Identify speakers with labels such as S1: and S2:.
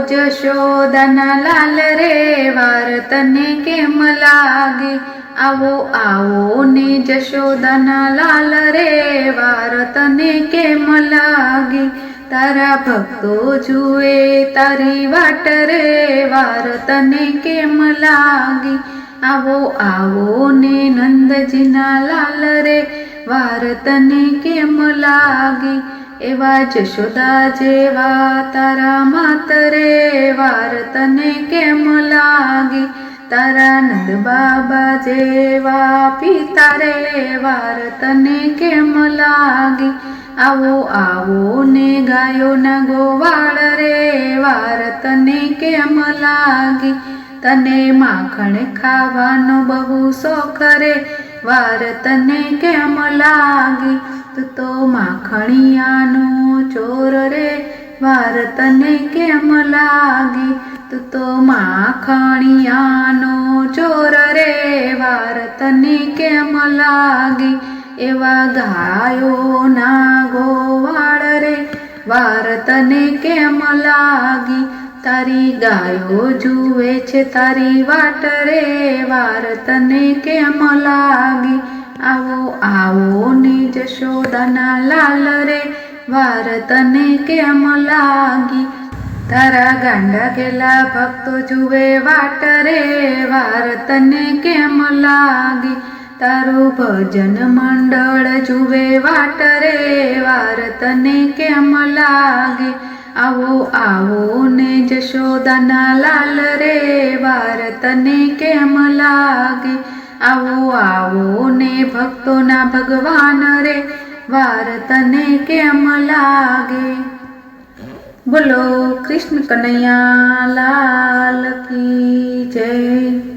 S1: જશોદાના લાલ રે વાર તને કેમ લાગે? આવો આવો ને જશોદાના લાલ રે વાર તને કેમ લાગે? તારા ભક્તો જુએ, તારી વાટ રે વાર તને કેમ લાગે? આવો આવો ને નંદજીના લાલ રે વાર તને કેમ લાગે? એવા જશોદા જેવા, તારા માતરે વાર તને કેમ લાગી? તારા નંદ બાબા જેવા, પિતા રે વાર તને કેમ લાગી? આવો આવો ને ગાયોના ગોવાળ રે, વાર તને કેમ લાગી? તને માખણ ખાવાનો બહુ શોખ રે, વાર તને કેમ લાગે? તું તો માખણિયાનો ચોર રે, વાર તને કેમ લાગી? તું તો માખણિયાનો ચોર રે, વાર તને કેમ લાગી? એવા ગાયોના ગોવાળ રે, વાર તને કેમ લાગી? તારી ગાયો જુએ છે તારી વાટ રે, વાર તને કેમ લાગી? આવો આવો ને જશોદાના લાલ રે વાર તને કેમ લાગી? તારા ગાંડા ગેલા ભક્તો જુએ વાટ રે વાર તને કેમ લાગી? તારું ભજન મંડળ જુએ વાટ રે વાર તને કેમ લાગે? આવો આવો ને જશોદાના લાલ રે વાર તને કેમ લાગે? આવો આવો ને ભક્તોના ભગવાન રે, વાર તને કેમ લાગે? બોલો, કૃષ્ણ કનૈયા લાલ કી જય.